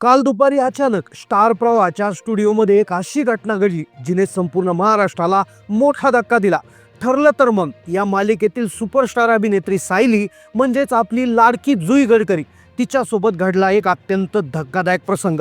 काल दुपारी अचानक स्टार प्रवाहाच्या स्टुडिओमध्ये एक अशी घटना घडली जिने संपूर्ण महाराष्ट्राला मोठा धक्का दिला. ठरलं तर मग या मालिकेतील सुपरस्टार अभिनेत्री सायली म्हणजेच आपली लाडकी जुई गडकरी तिच्यासोबत घडला एक अत्यंत धक्कादायक प्रसंग.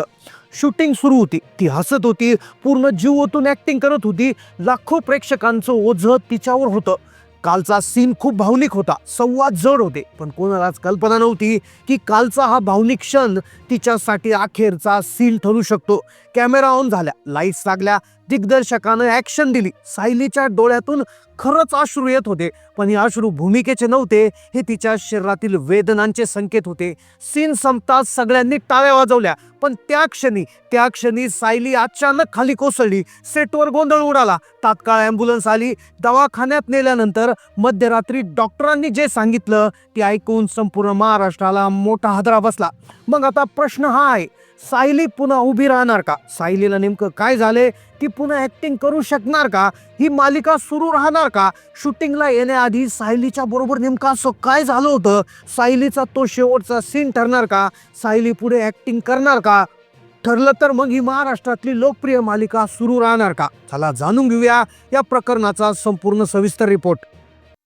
शूटिंग सुरू होती. ती हसत होती पूर्ण जीव ओतून ॲक्टिंग करत होती. लाखो प्रेक्षकांचं ओझं तिच्यावर होतं. कालचा सीन खूप भावनिक होता. संवाद जड होते. पण कोणालाच कल्पना नव्हती की कालचा हा भावनिक क्षण तिच्यासाठी अखेरचा सील ठरू शकतो. कॅमेरा ऑन झाल्या. लाईट्स लागल्या. दिग्दर्शकानं ऍक्शन दिली. सायलीच्या डोळ्यातून खरंच अश्रू येत होते. पण हे अश्रू भूमिकेचे नव्हते. हे तिच्या शरीरातील वेदनांचे संकेत होते. सीन संपताच सगळ्यांनी टाळ्या वाजवल्या. पण त्या क्षणी त्या क्षणी सायली अचानक खाली कोसळली. सेटवर गोंधळ उडाला. तात्काळ ॲम्ब्युलन्स आली. दवाखान्यात नेल्यानंतर मध्यरात्री डॉक्टरांनी जे सांगितलं ते ऐकून संपूर्ण महाराष्ट्राला मोठा हादरा बसला. मग आता प्रश्न हा आहे सायली पुन्हा उभी राहणार का? सायलीला नेमकं काय झाले ती पुन्हा ॲक्टिंग करू शकणार का? ही मालिका सुरू राहणार का? शूटिंगला येण्याआधी सायलीच्या बरोबर नेमकं असं काय झालं होतं? सायलीचा तो शेवटचा सीन ठरणार का? सायली पुढे ॲक्टिंग करणार का? ठरलं तर मग ही महाराष्ट्रातली लोकप्रिय मालिका सुरू राहणार का? चला जाणून घेऊया या प्रकरणाचा संपूर्ण सविस्तर रिपोर्ट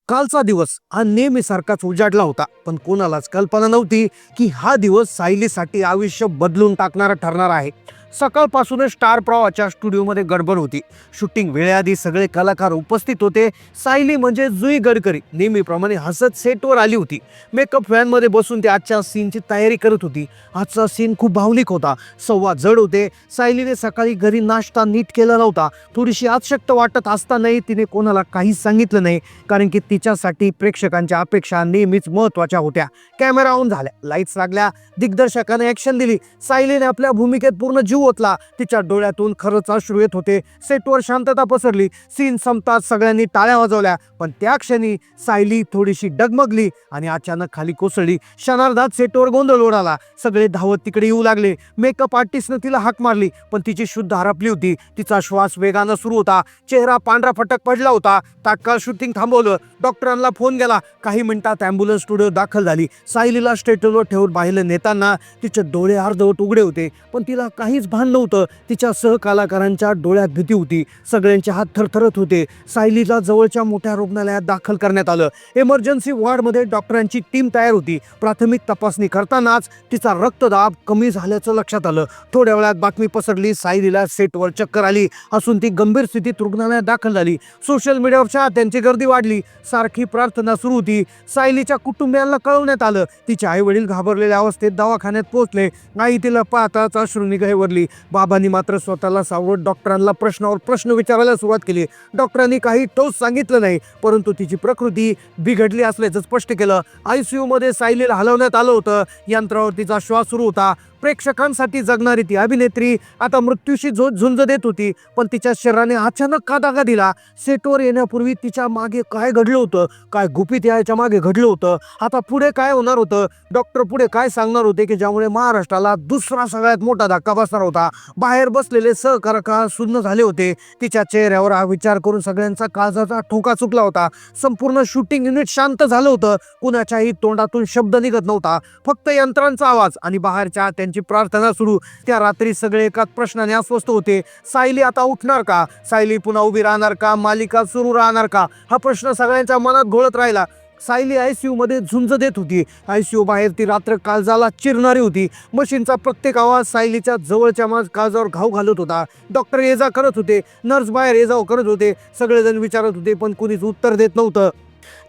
कालचा दिवस हा नेहमीसारखाच उजाडला होता पण कोणालाच कल्पना नव्हती की हा दिवस सायलीसाठी आयुष्य बदलून टाकणारा ठरणार आहे. सकाळपासूनच स्टार प्रवाहाच्या स्टुडिओमध्ये गडबड होती. शूटिंग वेळेआधी सगळे कलाकार उपस्थित होते. सायली म्हणजे जुई गडकरी. नेहमीप्रमाणे हसत सेटवर आली होती. मेकअप व्हॅनमध्ये बसून ते आजच्या सीनची तयारी करत होती. आजचा सीन खूप भावनिक होता. सव्वा जड होते. सायलीने सकाळी घरी नाश्ता नीट केला नव्हता. थोडीशी आशक्त वाटत असतानाही तिने कोणाला काहीच सांगितलं नाही. कारण की तिच्यासाठी प्रेक्षकांच्या अपेक्षा नेहमीच महत्त्वाच्या होत्या. कॅमेरा ऑन झाल्या. लाईट्स लागल्या. दिग्दर्शकाने ॲक्शन दिली. सायलीने आपल्या भूमिकेत पूर्ण जीव ओतला तिच्या डोळ्यातून खरंच अश्रू येत होते. सेटवर शांतता पसरली. सीन संपताच सगळ्यांनी टाळ्या वाजवल्या. पण त्या क्षणी सायली थोडीशी डगमगली आणि अचानक खाली कोसळली. क्षणार्धात सेटवर गोंधळ उडाला सगळे धावत तिकडे येऊ लागले. मेकअप आर्टिस्टनं तिला हाक मारली पण तिची शुद्ध हरपली होती. तिचा श्वास वेगानं सुरू होता. चेहरा पांढरा फटक पडला होता. तात्काळ शूटिंग थांबवलं. डॉक्टरांना फोन गेला काही मिनिटात ॲम्ब्युलन्स स्टुडिओ दाखल झाली. सायलीला स्टेटवर ठेवून बाहेर नेताना तिचे डोळे अर्धवट उघडे होते. पण तिला काहीच भान नव्हतं तिच्या सहकलाकारांच्या डोळ्यात भीती होती. सगळ्यांचे हात थरथरत होते. सायलीला जवळच्या मोठ्या रुग्णालयात दाखल करण्यात आलं. इमर्जन्सी वॉर्डमध्ये डॉक्टरांची टीम तयार होती. प्राथमिक तपासणी करतानाच तिचा रक्तदाब कमी झाल्याचं लक्षात आलं. थोड्या वेळात बातमी पसरली. सायलीला सेटवर चक्कर आली. असून ती गंभीर स्थितीत रुग्णालयात दाखल झाली. सोशल मीडियावरच्या त्यांची गर्दी वाढली. सारखी प्रार्थना सुरू होती. सायलीच्या कुटुंबियांना कळवण्यात आलं. तिचे आई वडील घाबरलेल्या अवस्थेत दवाखान्यात पोहोचले. आई तिला पाहताच अश्रूंनी गहिवरली बाबांनी मात्र स्वतःला सावरत डॉक्टरांना प्रश्नावर प्रश्न विचारायला सुरुवात केली. डॉक्टरांनी काही ठोस सांगितलं नाही परंतु तिची प्रकृती बिघडली असल्याचं स्पष्ट केलं. आयसीयू मध्ये सायलीला हलवण्यात आलं होतं. यंत्रावर तिचा श्वास सुरू होता. प्रेक्षकांसाठी जगणारी ती अभिनेत्री आता मृत्यूशी जो झुंज देत होती पण तिच्या शरीराने अचानक का दागा दिला? सेटवर येण्यापूर्वी तिच्यामागे काय घडलं होतं? काय गुपित याच्या मागे घडलं होतं? आता पुढे काय होणार होतं? डॉक्टर पुढे काय सांगणार होते की ज्यामुळे महाराष्ट्राला दुसरा सगळ्यात मोठा धक्का बसणार होता? बाहेर बसलेले सहकारका सुन्न झाले होते. तिच्या चेहऱ्यावर हा विचार करून सगळ्यांचा काळजाचा ठोका चुकला होता. संपूर्ण शूटिंग युनिट शांत झालं होतं. कुणाच्याही तोंडातून शब्द निघत नव्हता. फक्त यंत्रांचा आवाज आणि बाहेरच्या त्यांची प्रार्थना सुरू. त्या रात्री सगळे एकाच प्रश्नाने अस्वस्थ होते. सायली आता उठणार का? सायली पुन्हा उभी राहणार का? मालिका सुरू राहणार का? हा प्रश्न सगळ्यांच्या मनात घोळत राहिला. सायली आय सी मध्ये झुंज देत होती. आय सी यू बाहेर ती रात्र काळजाला चिरणारी होती. मशीनचा प्रत्येक आवाज सायलीच्या जवळच्या माझ काळजावर घाव घालत होता. डॉक्टर ये जा करत होते. नर्स बाहेर ये जाऊ करत होते. सगळेजण विचारत होते पण कुणीच उत्तर देत नव्हतं.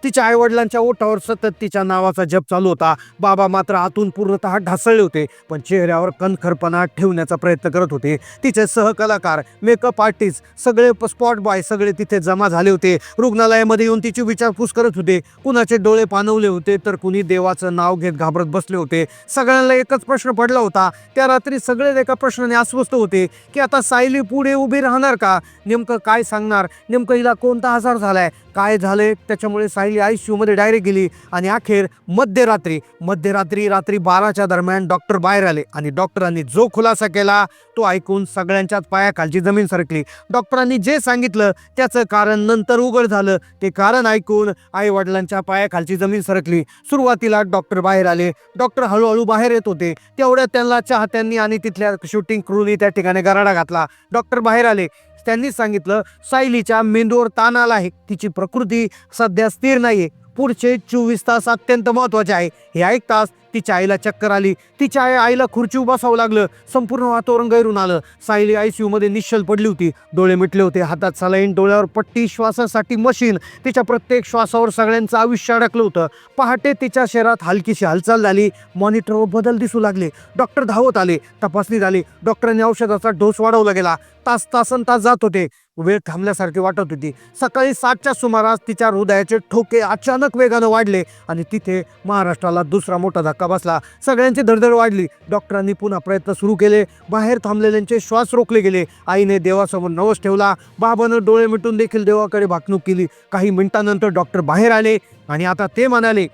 तिच्या आईवडिलांच्या ओठावर सतत तिच्या नावाचा जप चालू होता. बाबा मात्र आतून पूर्णतः ढासळले होते पण चेहऱ्यावर कणखरपणा ठेवण्याचा प्रयत्न करत होते. तिचे सहकलाकार मेकअप आर्टिस्ट सगळे स्पॉट बॉय सगळे तिथे जमा झाले होते. रुग्णालयामध्ये येऊन तिची विचारपूस करत होते. कुणाचे डोळे पानवले होते तर कुणी देवाचं नाव घेत घाबरत बसले होते. सगळ्यांना एकच प्रश्न पडला होता. त्या रात्री सगळे एका प्रश्नाने अस्वस्थ होते. की आता सायली पुढे उभी राहणार का? नेमकं काय सांगणार? नेमकं हिला कोणता आजार झालाय? काय झाले त्याच्यामुळे सायली आय सी यूमध्ये डायरेक्ट गेली आणि अखेर मध्यरात्री मध्यरात्री रात्री बाराच्या दरम्यान डॉक्टर बाहेर आले आणि डॉक्टरांनी जो खुलासा केला तो ऐकून सगळ्यांच्याच पायाखालची जमीन सरकली. डॉक्टरांनी जे सांगितलं त्याचं कारण नंतर उघड झालं. ते कारण ऐकून आई वडिलांच्या पायाखालची जमीन सरकली. सुरुवातीला डॉक्टर बाहेर आले. डॉक्टर हळूहळू बाहेर येत होते. तेवढ्या त्यांना चाहत्यांनी आणि तिथल्या शूटिंग क्रूनी त्या ठिकाणी गराडा घातला. डॉक्टर बाहेर आले. त्यांनी सांगितलं सायलीच्या मेंदूवर ताण आला आहे. तिची प्रकृती सध्या स्थिर नाहीये. पुढचे चोवीस तास अत्यंत महत्त्वाचे आहे. हे ऐकताच तिच्या आईला चक्कर आली. तिच्या आई आईला खुर्ची बसावं लागलं. संपूर्ण वातावरण गैरून आलं. सायली आयमध्ये निश्चल पडली होती. डोळे मिटले होते. हातात सलाईन डोळ्यावर पट्टी श्वासासाठी मशीन. तिच्या प्रत्येक श्वासावर सगळ्यांचं आयुष्य अडकलं होतं. पहाटे तिच्या शरीरात हलकीशी हालचाल झाली. मॉनिटरवर बदल दिसू लागले. डॉक्टर धावत आले. तपासणी झाली. डॉक्टरांनी औषधाचा डोस वाढवला गेला. तास तासन तास जात होते. वेळ थांबल्यासारखी वाटत होती. सकाळी सातच्या सुमारास तिच्या हृदयाचे ठोके अचानक वेगानं वाढले आणि तिथे महाराष्ट्राला दुसरा मोठा धक्का बसला. सगळ्यांची धडधड वाढली. डॉक्टरांनी पुन्हा प्रयत्न सुरू केले. बाहेर थांबलेल्यांचे श्वास रोखले गेले. आईने देवासमोर नवस ठेवला. बाबानं डोळे मिटून देखील देवाकडे भाकणूक केली. काही मिनिटांनंतर डॉक्टर बाहेर आले आणि आता ते म्हणाले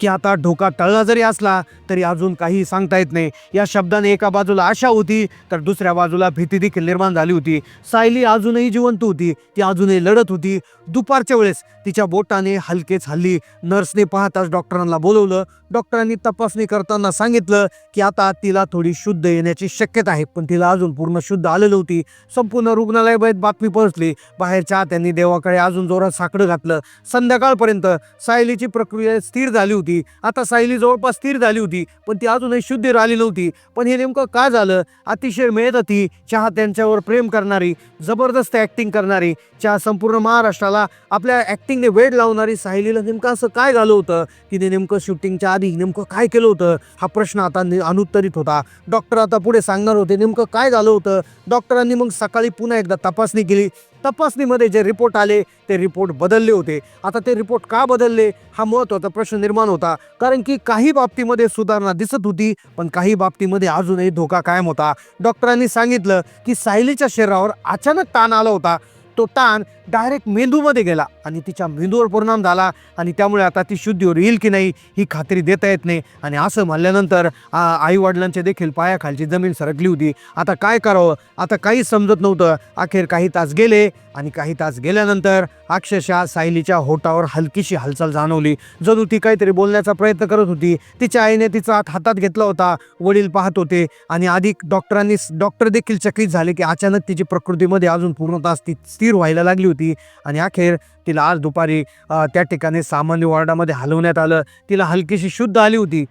की आता ढोका तळला जरी असला तरी अजून काही सांगता येत नाही. या शब्दाने एका बाजूला आशा होती तर दुसऱ्या बाजूला भीती देखील निर्माण झाली होती. सायली अजूनही जिवंत होती ती अजूनही लढत होती. दुपारच्या वेळेस तिच्या बोटाने हलकेच हल्ली नर्सने पाहताच डॉक्टरांना बोलवलं. डॉक्टरांनी तपासणी करताना सांगितलं की आता तिला थोडी शुद्ध येण्याची शक्यता आहे पण तिला अजून पूर्ण शुद्ध आलेलं नव्हती. संपूर्ण रुग्णालयाबाहेर बातमी पोहोचली. बाहेरच्या त्यांनी देवाकडे अजून जोरात साकडं घातलं. संध्याकाळपर्यंत सायलीची प्रक्रिया स्थिर झाली होती. आता सायली जवळपास स्थिर झाली होती पण ती अजूनही शुद्ध राहिली नव्हती. पण हे नेमकं काय झालं? अतिशय मेहनती चाहत्यांच्यावर प्रेम करणारी जबरदस्त ॲक्टिंग करणारी चहा संपूर्ण महाराष्ट्राला आपल्या ॲक्टिंगने वेळ लावणारी सायलीला नेमकं असं काय झालं होतं? तिने नेमकं शूटिंगच्या आधी नेमकं काय केलं होतं? हा प्रश्न आता नि- अनुत्तरित होता. डॉक्टर आता पुढे सांगणार होते नेमकं काय झालं होतं? डॉक्टरांनी मग सकाळी पुन्हा एकदा तपासणी केली. तपासणीमध्ये जे रिपोर्ट आले ते रिपोर्ट बदलले होते. आता ते रिपोर्ट का बदलले हा महत्त्वाचा प्रश्न निर्माण होता. कारण की काही बाबतीमध्ये सुधारणा दिसत होती पण काही बाबतीमध्ये अजूनही धोका कायम होता. डॉक्टरांनी सांगितलं की सायलीच्या शरीरावर अचानक ताण आला होता. तो ताण डायरेक्ट मेंदूमध्ये गेला आणि तिच्या मेंदूवर परिणाम झाला आणि त्यामुळे आता ती शुद्धीवर येईल की नाही ही खात्री देता येत नाही. आणि असं म्हणल्यानंतर आईवडिलांचे देखील पायाखालची जमीन सरकली होती. आता काय करावं? आता काहीच समजत नव्हतं. अखेर काही तास गेले आणि काही तास गेल्यानंतर अक्षरशः सायलीच्या होटावर हलकीशी हालचाल जाणवली. जणू ती काहीतरी बोलण्याचा प्रयत्न करत होती. तिच्या आईने तिचा हात हातात घेतला होता. वडील पाहत होते आणि अधिक डॉक्टरांनी डॉक्टर देखील चकित झाले की अचानक तिची प्रकृतीमध्ये अजून पूर्णतः स्थिर स्थिर व्हायला लागली होती. होती. आणि अखेर तिला आज दुपारी त्या ठिकाणी सामान्य वॉर्डामध्ये हलवण्यात आलं. तिला हलकीशी शुद्ध आली होती.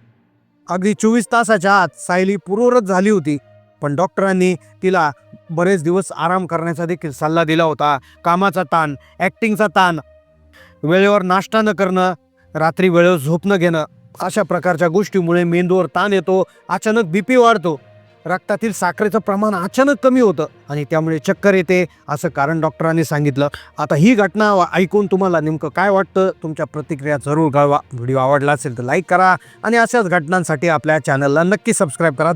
अगदी चोवीस तासाच्या आत सायली पूर्वरत झाली होती. पण डॉक्टरांनी तिला बरेच दिवस आराम करण्याचा देखील सल्ला दिला होता. कामाचा ताण ॲक्टिंगचा ताण वेळेवर नाश्ता न करणं रात्री वेळेवर झोप न घेणं अशा प्रकारच्या गोष्टीमुळे मेंदूवर ताण येतो अचानक बी पी वाढतो. रक्तातील साखरेचं प्रमाण अचानक कमी होतं आणि त्यामुळे चक्कर येते असं कारण डॉक्टरांनी सांगितलं. आता ही घटना ऐकून तुम्हाला नेमकं काय वाटतं? तुमच्या प्रतिक्रिया जरूर कळवा. व्हिडिओ आवडला असेल तर लाईक करा आणि अशाच घटनांसाठी आपल्या चॅनलला नक्की सबस्क्राईब करा.